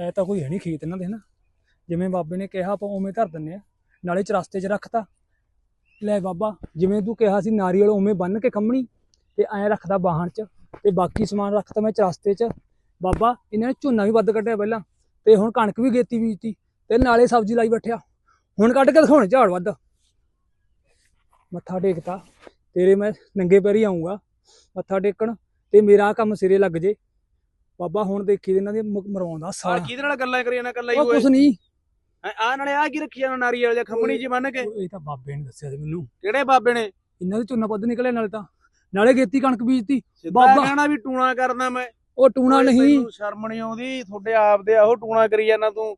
ਹੈ ਤਾਂ ਕੋਈ ਹੈ ਨਹੀਂ ਖੇਤ ਇਹਨਾਂ ਦੇ ਹਨਾ। ਜਿਵੇਂ ਬਾਬੇ ਨੇ ਕਿਹਾ, ਆਪਾਂ ਉਵੇਂ ਧਰ ਦਿੰਨੇ ਆ। ਨਾਲੇ ਚਰਸਤੇ 'ਚ ਰੱਖਤਾ। ਲੈ ਬਾਬਾ, ਜਿਵੇਂ ਤੂੰ ਕਿਹਾ ਸੀ ਨਾਰੀਅਲ ਉਵੇਂ ਬੰਨ ਕੇ ਖੰਮਣੀ ਤੇ ਐਂ ਰੱਖਦਾ ਬਾਹਣ 'ਚ ਤੇ ਬਾਕੀ ਸਮਾਨ ਰੱਖਤਾ ਮੈਂ ਚਰਸਤੇ 'ਚ। ਬਾਬਾ, ਇਹਨਾਂ ਨੇ ਝੋਨਾ ਵੀ ਵੱਧ ਕੱਢਿਆ ਪਹਿਲਾਂ ਤੇ ਹੁਣ ਕਣਕ ਵੀ ਗੇਤੀ ਬੀਜਤੀ ਤੇ ਨਾਲੇ ਸਬਜ਼ੀ ਲਾਈ ਬੈਠਿਆ। ਹੁਣ ਕੱਢ ਕੇ ਦਿਖਾਉਣੇ ਝਾੜ ਵੱਧ। ਮੱਥਾ ਟੇਕਤਾ। ਤੇਰੇ ਮੈਂ ਨੰਗੇ ਪੈਰੀ ਆਉਂਗਾ ਮੱਥਾ ਟੇਕਣ ਤੇ ਮੇਰਾ ਕੰਮ ਸਿਰੇ ਲੱਗ ਜੇ। ਬਾਬਾ ਹੁਣ ਦੇਖੀ ਇਹਨਾਂ ਦੇ ਮ- ਮਰਵਾਉਂਦਾ ਆ ਸਾਲਾ। ਕਿਹਦੇ ਨਾਲ ਗੱਲਾਂ ਕਰੀ ਜਾਂਦਾ ਕੱਲਾ ਹੀ ਉਹ ਹੋਏ ਕੁਛ ਨਹੀਂ। ਆ ਨਾਲੇ ਆ ਕੀ ਰੱਖੀ ਜਾਂਦਾ ਨਾਰੀਅਲ ਜਾਂ ਖੰਮਣੀ ਜੀ ਬੰਨ ਕੇ? ਉਹ ਇਹ ਤਾਂ ਬਾਬੇ ਨੇ ਦੱਸਿਆ ਸੀ ਮੈਨੂੰ। ਕਿਹੜੇ ਬਾਬੇ ਨੇ? ਇਹਨਾਂ ਦੇ ਝੋਨਾ ਵੱਧ ਨਿਕਲਿਆ ਨਾਲੇ ਤਾਂ। ਨਾਲੇ ਗੇਤੀ ਕਣਕ ਬੀਜਤੀ। ਸਿੱਧਾ ਬਾਬਾ- ਕਹਿਣਾ ਵੀ ਟੂਣਾ ਕਰਨਾ ਮੈਂ। ਉਹ ਟੂਣਾ ਓਏ ਨਹੀਂ। ਤੈਨੂੰ ਸ਼ਰਮ ਨਹੀਂ ਆਉਂਦੀ ਤੁਹਾਡੇ ਆਪ ਦੇ ਆਹੋ ਟੂਣਾ ਕਰੀ ਜਾਂਦਾ ਤੂੰ।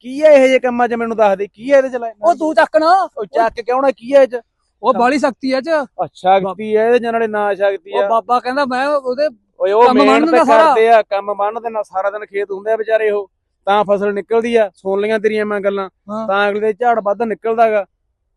ਕੀ ਹੈ ਇਹ ਜੇ ਕੰਮਾਂ 'ਚ ਮੈਨੂੰ ਦੱਸ ਦੇ ਕੀ ਹੈ ਇਹਦੇ ਚ ਲੈ ਉਹ ਤੂੰ ਚੱਕਣਾ ਉਹ ਚੱਕ ਕਿਉਂ ਨਾ? ਕੀ ਹੈ ਇਹ ਚ? ਉਹ ਬਾਲੀ ਸ਼ਕਤੀ ਐ ਚ। ਅੱਛਾ ਸ਼ਕਤੀ ਹੈ ਇਹਦੇ ਚ ਨਾਲੇ ਨਾ ਸ਼ਕਤੀ ਉਹ ਆ ਬਾਬਾ ਕਹਿੰਦਾ ਮੈਂ ਉਹਦੇ ਓਏ ਉਹ ਮਿਹਨਤ। ਕਰਦੇ ਆ ਕੰਮ ਬੰਨਦੇ ਨਾ ਸਾਰਾ ਦਿਨ ਖੇਤ ਹੁੰਦੇ ਆ ਵਿਚਾਰੇ ਉਹ। ਤਾਂ ਫਸਲ ਨਿਕਲਦੀ ਆ ਸੁਣ ਲੀਆਂ ਤੇਰੀਆਂ ਮੈਂ ਗੱਲਾਂ। ਤਾਂ ਅਗਲੇ ਦੇ ਝਾੜ ਵੱਧ ਨਿਕਲਦਾਗਾ।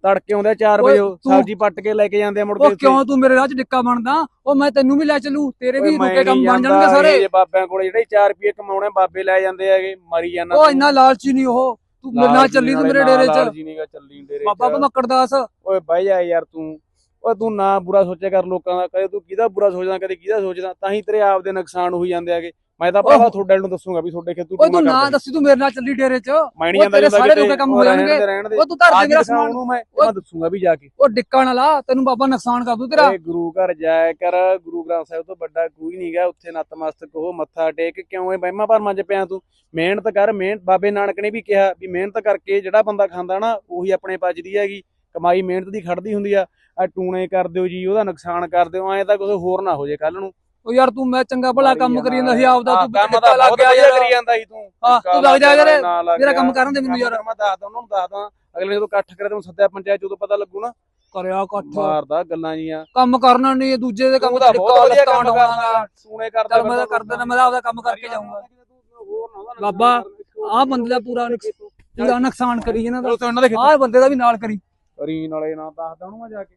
ਤੜਕੇ ਆਉਂਦੇ 4 ਓਏ ਵਜੇ ਸਬਜ਼ੀ ਪੱਟ ਕੇ ਲੈ ਕੇ ਜਾਂਦੇ ਆ ਮੁੜ ਕੇ ਉਹ। ਕਿਉਂ ਤੂੰ ਮੇਰੇ ਰਾਹ ਚ ਡਿੱਕਾ ਬਣਦਾ? ਉਹ ਮੈਂ ਤੈਨੂੰ ਵੀ ਲੈ ਚੱਲੂ ਤੇਰੇ ਵੀ ਰੁਕੇ ਕੰਮ ਬਣ ਜਾਣਗੇ ਸਾਰੇ। ਇਹ ਬਾਬਿਆਂ ਕੋਲੇ ਜਿਹੜੇ 4 ਰੁਪਏ ਕਮਾਉਣੇ ਬਾਬੇ ਲੈ ਜਾਂਦੇ ਹੈਗੇ ਮਰੀ ਜਾਂਦਾ ਉਹ ਇੰਨਾ ਲਾਲਚੀ ਨਹੀਂ ਉਹ। ਤੂੰ ਮੇਰੇ ਨਾਲ ਚੱਲੀ ਤੂੰ ਮੇਰੇ ਡੇਰੇ ਚ। ਜੀ ਨਹੀਂਗਾ ਚੱਲੀ ਡੇਰੇ ਬਾਬਾ ਚ। ਭਮੱਕੜ ਦਾਸ ਓਏ ਬਹਿ ਜਾ ਯਾਰ ਤੂੰ। ਓਏ ਤੂੰ ਨਾ ਬੁਰਾ ਸੋਚਿਆ ਕਰ ਲੋਕਾਂ ਦਾ ਕਦੇ ਤੂੰ ਕਿਹਦਾ ਬੁਰਾ ਸੋਚਦਾ ਕਦੇ ਕਿਹਦਾ ਸੋਚਦਾ ਤਾਂ ਹੀ ਤੇਰੇ ਆਪ ਦੇ ਨੁਕਸਾਨ ਹੋਈ ਜਾਂਦੇ ਹੈਗੇ। ਮੈਂ ਤਾਂ ਓਹ। ਤੁਹਾਡੇ ਨੂੰ ਦੱਸੂਗਾ ਵੀ ਤੁਹਾਡੇ ਖੇਤੂ ਉਹ ਤੂੰ ਨਾ ਦੱਸੀ ਤੂੰ ਮੇਰੇ ਨਾਲ ਚੱਲੀ ਡੇਰੇ ਚ। ਮੈਂ ਨਹੀਂ ਉਹ ਜਾਂਦਾ ਤੇਰੇ ਸਾਰੇ ਲੋਕਾਂ ਕੰਮ ਉਹ ਹੋ ਜਾਣਗੇ। ਉਹ ਤੂੰ ਧਰ ਦੇ ਮੇਰਾ ਸਮਾਨ ਨੂੰ ਮੈਂ ਉਹ- ਮੈਂ ਦੱਸੂਗਾ ਵੀ ਜਾ ਕੇ। ਉਹ ਡਿੱਕਾ ਨਾ ਲਾ ਤੈਨੂੰ ਬਾਬਾ ਨੁਕਸਾਨ ਕਰ ਦੂ ਤੇਰਾ। ਓਏ ਗੁਰੂ ਘਰ ਜਾਇਆ ਕਰ ਗੁਰੂ ਗ੍ਰੰਥ ਸਾਹਿਬ ਤੋਂ ਵੱਡਾ ਕੋਈ ਨਹੀਂਗਾ ਉੱਥੇ ਨਤਮਸਤਕ ਹੋ ਮੱਥਾ ਟੇਕ ਕਿਉਂ ਇਹ ਵਹਿਮਾਂ ਭਰਮਾਂ 'ਚ ਪਿਆ ਤੂੰ? ਮਿਹਨਤ ਕਰ ਮਿਹਨਤ ਬਾਬੇ ਨਾਨਕ ਨੇ ਵੀ ਕਿਹਾ ਵੀ ਮਿਹਨਤ ਕਰਕੇ ਜਿਹੜਾ ਬੰਦਾ ਖਾਂਦਾ ਨਾ ਉਹੀ ਆਪਣੇ ਪਚਦੀ ਹੈਗੀ। ਕਮਾਈ ਮਿਹਨਤ ਦੀ ਖੜਦੀ ਹੁੰਦੀ ਆ ਆ ਟੂਣੇ ਕਰ ਦਿਓ ਜੀ ਉਹਦਾ ਨੁਕਸਾਨ ਕਰ ਦਿਓ ਐਂ ਤਾਂ ਕੁਝ ਹੋਰ ਨਾ ਹੋ ਜੇ ਕੱਲ ਨੂੰ। ਉਹ ਯਾਰ ਤੂੰ ਮੈਂ ਚੰਗਾ ਭਲਾ ਕੰਮ ਕਰੀ ਜਾਂਦਾ ਸੀ ਆਪਦਾ ਤੂੰ ਤਾਂ ਲੱਗ ਗਿਆ ਯਾਰ। ਕਰੀ ਜਾਂਦਾ ਸੀ ਤੂੰ। ਹਾਂ, ਤੂੰ ਲੱਗ ਜਾ ਯਾਰ, ਮੇਰਾ ਕੰਮ। ਕਰਨ ਦੇ ਮੈਨੂੰ ਯਾਰ। ਮੈਂ ਦੱਸਦਾ ਉਹਨਾਂ ਨੂੰ ਦੱਸਦਾ ਅਗਲੇ ਜਦੋਂ ਇਕੱਠ ਕਰੇ ਤੈਨੂੰ ਸੱਦਿਆ ਪੰਚਾਇਤ ਜਦੋਂ ਪਤਾ ਲੱਗੂ ਨਾ। ਕਰਿਆ ਇਕੱਠ। ਮਾਰਦਾ ਗੱਲਾਂ ਜੀਆਂ। ਕੰਮ ਕਰਨਾ ਨਹੀਂ ਦੂਜੇ ਦੇ ਕੰਮ ਤੂੰ ਬਹੁਤ ਵਧੀਆ ਕੰਮ ਕਰਦਾ ਟੂਣੇ ਕਰਦਾ ਚੱਲ ਮੈਂ ਤਾਂ ਕਰ ਦੇਣਾ ਮੈਂ ਤਾਂ ਆਪਦਾ ਕੰਮ ਕਰਕੇ ਜਾਊਂਗਾ। ਬਾਬਾ, ਆਹ ਬੰਦੇ ਦਾ ਪੂਰਾ ਨੁਕਸ- ਪੂਰਾ ਨੁਕਸਾਨ ਕਰੀ ਇਹਨਾਂ ਦਾ ਆਹ ਬੰਦੇ ਦਾ ਵੀ ਨਾਲ ਕਰੀ। ਰੀਨ ਵਾਲੇ ਨਾਲ ਦੱਸਦਾ ਉਹਨੂੰ ਮੈਂ ਜਾ ਕੇ।